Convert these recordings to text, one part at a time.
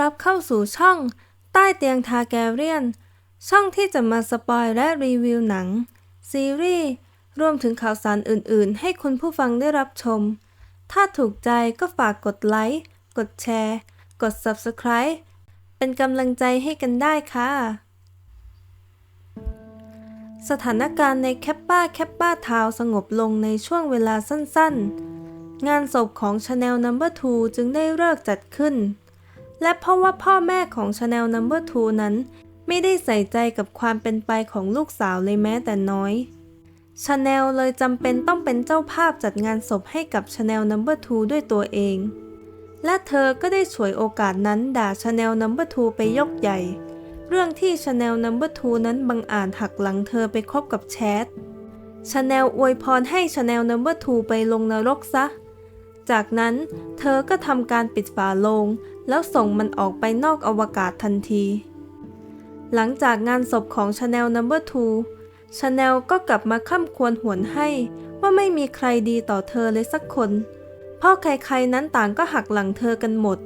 รับเข้าสู่ช่อง ใต้เตียงทาแกเรียน ช่องที่จะมาสปอยและรีวิวหนัง ซีรีส์ รวมถึงข่าวสารอื่นๆ ให้คุณผู้ฟังได้รับชม ถ้าถูกใจก็ฝากกดไลค์ กดแชร์ กด Subscribe เป็นกำลังใจให้กันได้ค่ะ สถานการณ์ในแคปป้าแคปป้าทาวสงบลงในช่วงเวลาสั้นๆ งานศพของ Chanel No. 2จึงได้เลิกจัดขึ้น และเพราะว่าพ่อแม่ของ Chanel No. 2 นั้น ไม่ได้ใส่ใจกับความเป็นไปของลูกสาวเลยแม้แต่น้อย Chanel เลยจำเป็นต้องเป็นเจ้าภาพจัดงานศพให้กับ Chanel No. 2 ด้วยตัวเอง และเธอก็ได้ฉวยโอกาสนั้นด่า Chanel No. 2 ไปยกใหญ่ เรื่องที่ Chanel No. 2 นั้นบังอาจหักหลังเธอไปคบกับแชท Chanel อวยพรให้ Chanel No. 2 ไปลงนรกซะจากนั้นเธอก็ทำการปิดฝาโลง แล้วส่งมันออกไปนอกอวกาศทันที หลังจากงานศพของ Chanel No. 2 Chanel ก็กลับมาข้ามควรหวนให้ว่าไม่มีใครดีต่อเธอเลยสักคน เพราะใครๆนั้นต่างก็หักหลังเธอกันหมด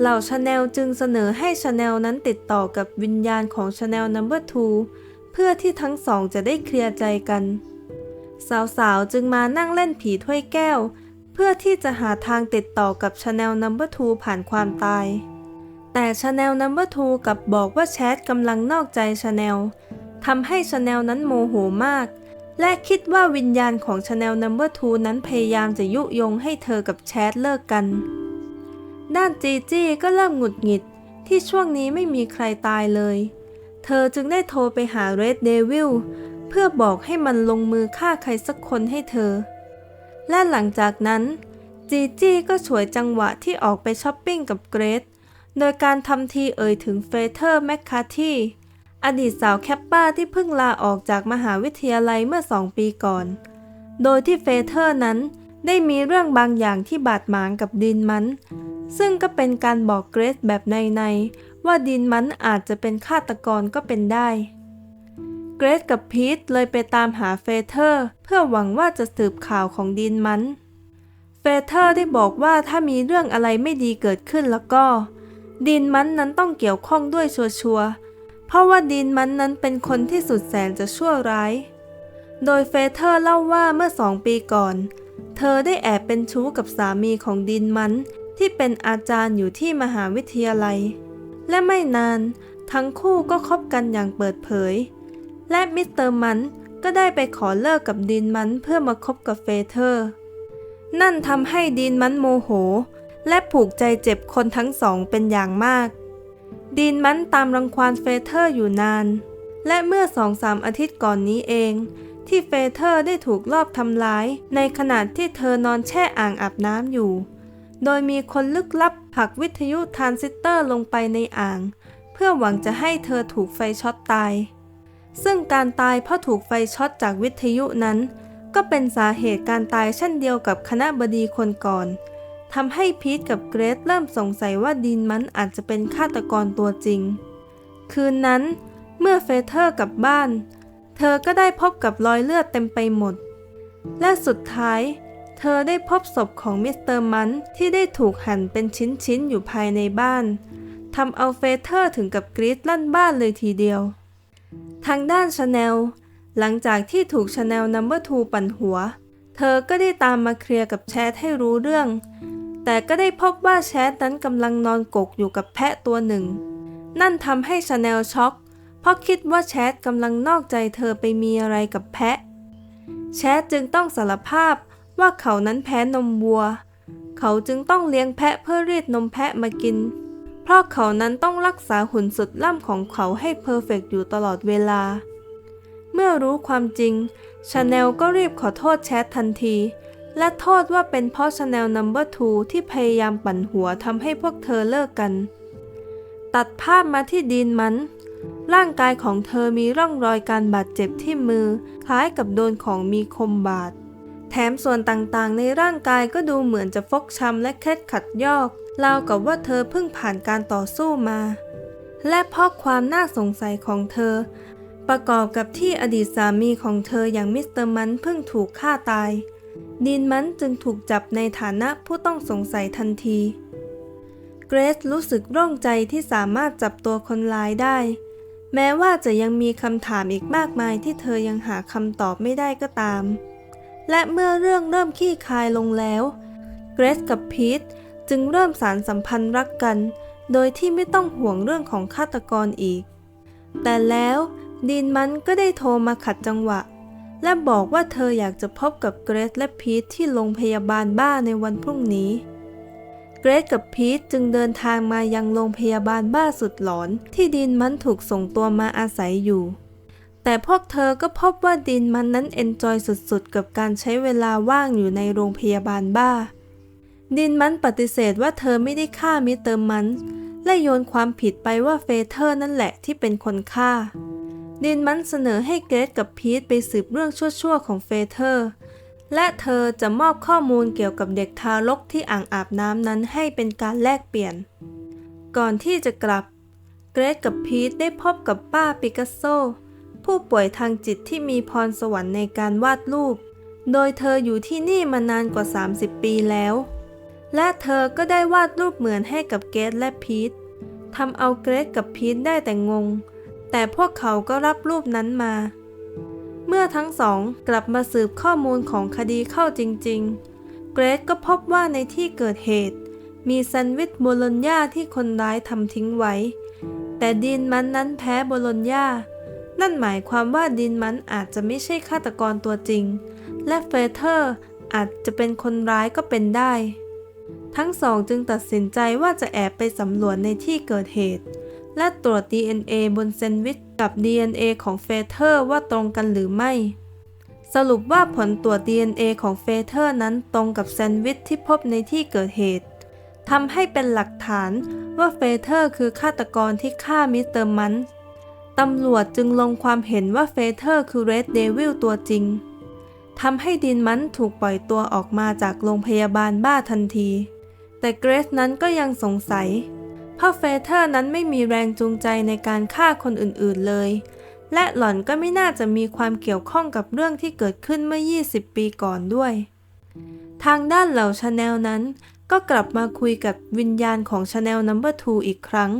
เหล่าชาแนลจึงเสนอให้ชาแนลนั้นติดต่อกับวิญญาณของชาแนล number 2เพื่อที่ทั้งสองจะได้เคลียร์ใจกัน สาวๆจึงมานั่งเล่นผีถ้วยแก้ว พื่อที่จะหาทางติดต่อกับชาแนล number 2ผ่านความตาย แต่ชาแนล number 2กลับบอกว่าแชทกำลังนอกใจชาแนลทำให้ชาแนลนั้นโมโหมาก และคิดว่าวิญญาณของชาแนล number 2นั้นพยายามจะยุยงให้เธอกับแชทเลิกกัน ด้านจีจี้ก็เริ่มหงุดหงิดที่ช่วงนี้ไม่มีใครตายเลย เธอจึงได้โทรไปหาเรดเดวิลเพื่อบอกให้มันลงมือฆ่าใครสักคนให้เธอ และหลังจากนั้น จีจี้ก็ฉวยจังหวะที่ออกไปช้อปปิ้งกับเกรซโดยการทำทีเอ่ยถึงเฟเธอร์แมคคาที่อดีตสาวแคปป้าที่เพิ่งลาออกจากมหาวิทยาลัยเมื่อสองปีก่อน โดยที่เฟเธอร์นั้นได้มีเรื่องบางอย่างที่บาดหมางกับดินมัน ซึ่งก็เป็นการบอกเกรซแบบในๆว่าดินมันอาจจะเป็นฆาตกรก็เป็นได้ เกรซกับพีทเลยไปตามหาเฟเธอร์ เพื่อหวังว่าจะสืบข่าวของดินมันเฟเธอร์ได้บอกว่าถ้ามีเรื่องอะไรไม่ดีเกิดขึ้นแล้วก็ดินมันนั้นต้องเกี่ยวข้องด้วยชัวร์เพราะว่าดินมันนั้นเป็นคนที่สุดแสนจะชั่วร้าย โดยเฟเธอร์เล่าว่าเมื่อสองปีก่อน เธอได้แอบเป็นชู้กับสามีของดินมันที่เป็นอาจารย์อยู่ที่มหาวิทยาลัย และไม่นาน ทั้งคู่ก็คบกันอย่างเปิดเผย และมิสเตอร์มันก็ได้ไปขอเลิกกับดินมันเพื่อมาคบกับเฟเธอร์ นั่นทำให้ดินมันโมโห และผูกใจเจ็บคนทั้งสองเป็นอย่างมากดินมันตามรังควานเฟเธอร์อยู่นาน และเมื่อสองสามอาทิตย์ก่อนนี้เอง ที่เฟเธอร์ได้ถูกลอบทำร้าย ในขณะที่เธอนอนแช่อ่างอาบน้ำอยู่ โดยมีคนลึกลับผลักวิทยุทรานซิสเตอร์ลงไปในอ่าง เพื่อหวังจะให้เธอถูกไฟช็อตตาย ซึ่งการตายเพราะถูกไฟช็อตจากวิทยุนั้น ก็เป็นสาเหตุการตายเช่นเดียวกับคณะบดีคนก่อนทำให้พีทกับเกรซเริ่มสงสัยว่าดินมันอาจจะเป็นฆาตกรตัวจริง คืนนั้น เมื่อเฟเธอร์กลับบ้าน เธอก็ได้พบกับรอยเลือดเต็มไปหมด และสุดท้าย เธอได้พบศพของมิสเตอร์มันที่ได้ถูกหั่นเป็นชิ้นๆอยู่ภายในบ้านทำเอาเฟเธอร์ถึงกับกรีดลั่นบ้านเลยทีเดียว ทางด้านชาแนลหลังจากที่ถูกชาแนลนัมเบอร์ทูปั่นหัว เธอก็ได้ตามมาเคลียร์กับแชทให้รู้เรื่อง แต่ก็ได้พบว่าแชทนั้นกำลังนอนกกอยู่กับแพะตัวหนึ่ง นั่นทำให้ชาแนลช็อก เพราะคิดว่าแชทกำลังนอกใจเธอไปมีอะไรกับแพะ แชทจึงต้องสารภาพว่าเขานั้นแพ้นมวัว เขาจึงต้องเลี้ยงแพะเพื่อรีดนมแพะมากิน เพราะเขานั้นต้องรักษาหุ่นสุดล่ำของเขาให้เพอร์เฟกต์อยู่ตลอดเวลา เมื่อรู้ความจริงชาแนลก็รีบขอโทษแชททันที และโทษว่าเป็นเพราะชาแนลนัมเบอร์ทูที่พยายามปั่นหัวทำให้พวกเธอเลิกกัน ตัดภาพมาที่ดีนมัน ร่างกายของเธอมีร่องรอยการบาดเจ็บที่มือ คล้ายกับโดนของมีคมบาดแถมส่วนต่างๆ ในร่างกายก็ดูเหมือนจะฟกช้ำและเคล็ดขัดยอก ราวกับว่าเธอเพิ่งผ่านการต่อสู้มา และเพราะความน่าสงสัยของเธอ ประกอบกับที่อดีตสามีของเธออย่างมิสเตอร์มันเพิ่งถูกฆ่าตายดินมันจึงถูกจับในฐานะผู้ต้องสงสัยทันที เกรซรู้สึกโล่งใจที่สามารถจับตัวคนร้ายได้ แม้ว่าจะยังมีคำถามอีกมากมายที่เธอยังหาคำตอบไม่ได้ก็ตาม และเมื่อเรื่องเริ่มขี้คายลงแล้ว เกรซกับพีท จึงเริ่มสารสัมพันธ์รักกัน โดยที่ไม่ต้องห่วงเรื่องของฆาตกรอีก แต่แล้วดีนมันก็ได้โทรมาขัดจังหวะ และบอกว่าเธออยากจะพบกับเกรซและพีทที่โรงพยาบาลบ้าในวันพรุ่งนี้ เกรซกับพีทจึงเดินทางมายังโรงพยาบาลบ้าสุดหลอน ที่ดินมันถูกส่งตัวมาอาศัยอยู่ แต่พวกเธอก็พบว่าดินมันนั้นเอนจอยสุดๆ กับการใช้เวลาว่างอยู่ในโรงพยาบาลบ้า ดินมันปฏิเสธว่าเธอไม่ได้ฆ่ามิเตอร์มัน และโยนความผิดไปว่าเฟเธอร์นั่นแหละที่เป็นคนฆ่า ดินมันเสนอให้เกรซกับพีทไปสืบเรื่องชั่วๆของเฟเธอร์ และเธอจะมอบข้อมูลเกี่ยวกับเด็กทารกที่อ่างอาบน้ำนั้นให้เป็นการแลกเปลี่ยน ก่อนที่จะกลับ เกรซกับพีทได้พบกับป้าปิกัสโซ ผู้ป่วยทางจิตที่มีพรสวรรค์ในการวาดรูป โดยเธออยู่ที่นี่มานานกว่า 30 ปีแล้ว และเธอก็ได้วาดรูปเหมือนให้กับเกรซและพีททำเอาเกรซกับพีทได้แต่งง แต่พวกเขาก็รับรูปนั้นมา เมื่อทั้งสองกลับมาสืบข้อมูลของคดีเข้าจริง ๆ เกรซก็พบว่าในที่เกิดเหตุ มีแซนด์วิชโบโลญญาที่คนร้ายทำทิ้งไว้ แต่ดินมันนั้นแพ้โบโลญญานั่นหมายความว่าดินมันอาจจะไม่ใช่ฆาตกรตัวจริง และเฟเธอร์อาจจะเป็นคนร้ายก็เป็นได้ ทั้งสองจึงตัดสินใจว่าจะแอบไปสำรวจในที่เกิดเหตุ และตรวจ DNA บนแซนด์วิชกับ DNA ของเฟเธอร์ว่าตรงกันหรือไม่ สรุปว่าผลตรวจ DNA ของเฟเธอร์นั้นตรงกับแซนด์วิชที่พบในที่เกิดเหตุทำให้เป็นหลักฐานว่าเฟเธอร์คือฆาตกรที่ฆ่ามิสเตอร์มันตำรวจจึงลงความเห็นว่าเฟเธอร์คือเรดเดวิลตัวจริงทำให้ดินมันถูกปล่อยตัวออกมาจากโรงพยาบาลบ้าทันที แต่เกรซนั้นก็ยังสงสัย เพราะเฟเธอร์นั้นไม่มีแรงจูงใจในการฆ่าคนอื่นๆเลย และหล่อนก็ไม่น่าจะมีความเกี่ยวข้องกับเรื่องที่เกิดขึ้นเมื่อ 20 ปีก่อนด้วย ทางด้านเหล่าชาแนลนั้น ก็กลับมาคุยกับวิญญาณของชาแนลนัมเบอร์2อีกครั้ง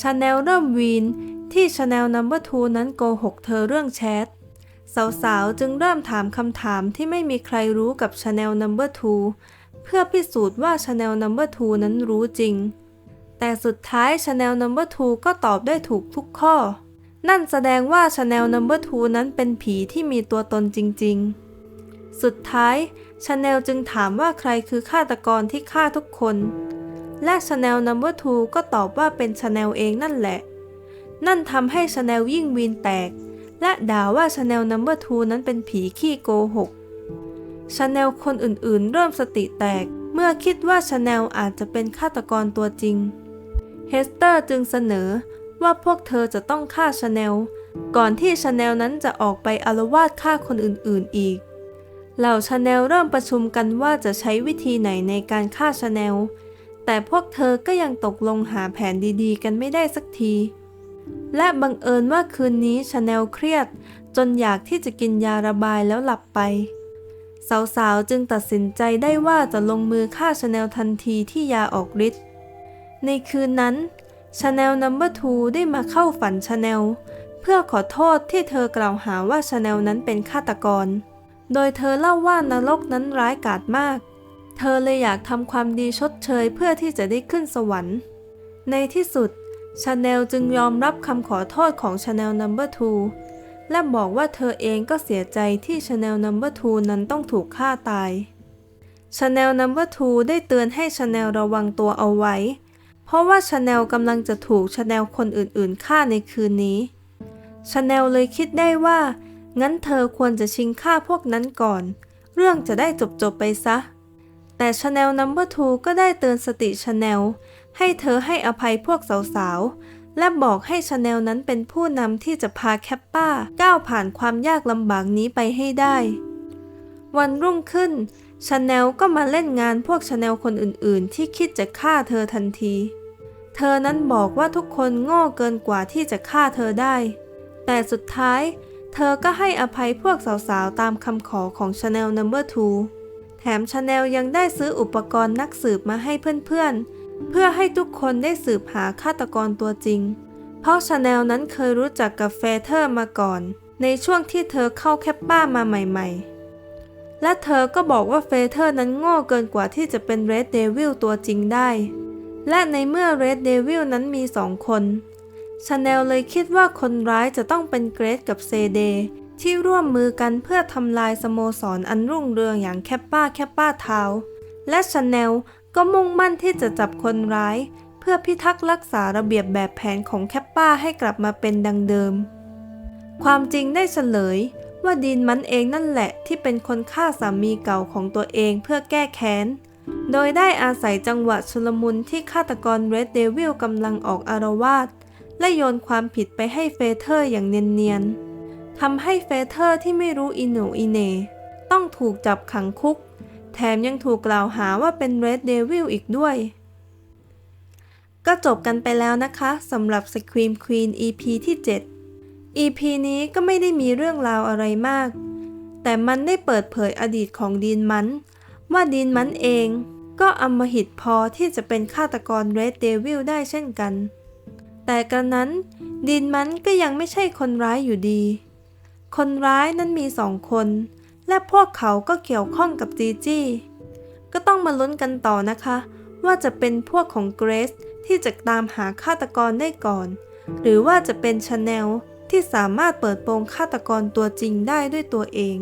ชาแนลเริ่มวีนที่ชาแนลนัมเบอร์2นั้นโกหกเธอเรื่องแชทสาวๆ จึงเริ่มถามคำถามที่ไม่มีใครรู้กับชาแนลนัมเบอร์2 เพื่อพิสูจน์ว่าชาแนลนัมเบอร์2นั้นรู้จริง แต่สุดท้ายชาแนลนัมเบอร์2ก็ตอบได้ถูกทุกข้อ นั่นแสดงว่าชาแนลนัมเบอร์2นั้นเป็นผีที่มีตัวตนจริง ๆ สุดท้ายชาแนลจึงถามว่าใครคือฆาตกรที่ฆ่าทุกคน และชาแนลนัมเบอร์2ก็ตอบว่าเป็นชาแนลเองนั่นแหละ นั่นทำให้ชาแนลยิ่งวีนแตก และด่าว่าชาแนลนัมเบอร์2นั้นเป็นผีขี้โกหก ชาแนลคนอื่นๆ เริ่มสติแตก เมื่อคิดว่าชาแนลอาจจะเป็นฆาตกรตัวจริง เฮสเตอร์จึงเสนอว่าพวกเธอจะต้องฆ่าชาแนลก่อนที่ชาแนลนั้นจะออกไปอารวาสฆ่าคนอื่นๆอีก เหล่าชาแนลเริ่มประชุมกันว่าจะใช้วิธีไหนในการฆ่าชาแนลแต่พวกเธอก็ยังตกลงหาแผนดีๆ กันไม่ได้สักที และบังเอิญว่าคืนนี้ชาแนลเครียด จนอยากที่จะกินยาระบายแล้วหลับไป สาวๆ จึงตัดสินใจได้ว่าจะลงมือฆ่าชาแนลทันทีที่ยาออกฤทธิ์ ในคืนนั้นชาแนลนัมเบอร์2ได้มาเข้าฝันชาแนลเพื่อขอโทษที่เธอกล่าวหาว่าชาแนลนั้นเป็นฆาตกร โดยเธอเล่าว่านรกนั้นร้ายกาจมาก เธอเลยอยากทำความดีชดเชยเพื่อที่จะได้ขึ้นสวรรค์ ในที่สุดชาแนลจึงยอมรับคำขอโทษของชาแนลนัมเบอร์2 และบอกว่าเธอเองก็เสียใจที่ชาแนลนัมเบอร์2นั้นต้องถูกฆ่าตายชาแนลนัมเบอร์2ได้เตือนให้ชาแนลระวังตัวเอาไว้ เพราะว่าชาแนลกำลังจะถูกชาแนลคนอื่นๆฆ่าในคืนนี้ชาแนลเลยคิดได้ว่า งั้นเธอควรจะชิงฆ่าพวกนั้นก่อน เรื่องจะได้จบๆไปซะ แต่ชาแนลนัมเบอร์2ก็ได้เตือนสติชาแนลให้เธอให้อภัยพวกสาวๆ และบอกให้ชาแนลนั้นเป็นผู้นำที่จะพาแคปป้าก้าวผ่านความยากลำบากนี้ไปให้ได้ วันรุ่งขึ้นชาแนลก็มาเล่นงานพวกชาแนลคนอื่นๆ ที่คิดจะฆ่าเธอทันที เธอนั้นบอกว่าทุกคนโง่เกินกว่าที่จะฆ่าเธอได้ แต่สุดท้าย เธอก็ให้อภัยพวกสาวๆ ตามคำขอของ Chanel No. 2แถมชาแนลยังได้ซื้ออุปกรณ์นักสืบมาให้เพื่อน เพื่อให้ทุกคนได้สืบหาฆาตกรตัวจริง เพราะชาแนลนั้นเคยรู้จักกับเฟเธอร์มาก่อน ในช่วงที่เธอเข้าแคปป้ามาใหม่ๆ และเธอก็บอกว่าเฟเธอร์นั้นโง่เกินกว่าที่จะเป็นเรดเดวิลตัวจริงได้ และในเมื่อเรดเดวิลนั้นมีสองคนชาแนลเลยคิดว่าคนร้ายจะต้องเป็นเกรซกับเซเดที่ร่วมมือกันเพื่อทำลายสโมสรออันรุ่งเรืองอย่างแคปป้าแคปป้าทาวน์และชาแนล ก็มุ่งมั่นที่จะจับคนร้าย เพื่อพิทักษ์รักษาระเบียบแบบแผนของแคปป้าให้กลับมาเป็นดังเดิม ความจริงได้เฉลยว่าดีนมันเองนั่นแหละที่เป็นคนฆ่าสามีเก่าของตัวเองเพื่อแก้แค้น โดยได้อาศัยจังหวะชุลมุนที่ฆาตกรเรดเดวิลกำลังออกอารวาสและโยนความผิดไปให้เฟเธอร์อย่างเนียนๆทำให้เฟเธอร์ที่ไม่รู้อิโหนอิเน ต้องถูกจับขังคุก แถมยังถูกกล่าวหาว่าเป็นเรดเดวิลอีกด้วย ก็จบกันไปแล้วนะคะสำหรับ Scream Queen EP ที่ 7 EP นี้ก็ไม่ได้มีเรื่องราวอะไรมาก แต่มันได้เปิดเผยอดีตของดีนมัน ว่าดีนมันเองก็อมหิตพอที่จะเป็นฆาตกรเรดเดวิลได้เช่นกัน แต่กระนั้นดีนมันก็ยังไม่ใช่คนร้ายอยู่ดี คนร้ายนั้นมีสองคน และพวกเขาก็เกี่ยวข้องกับจีจี้ก็ต้องมาลุ้นกันต่อนะคะ ว่าจะเป็นพวกของเกรซที่จะตามหาฆาตกรได้ก่อน หรือว่าจะเป็นชาแนลที่สามารถเปิดโปงฆาตกรตัวจริงได้ด้วยตัวเอง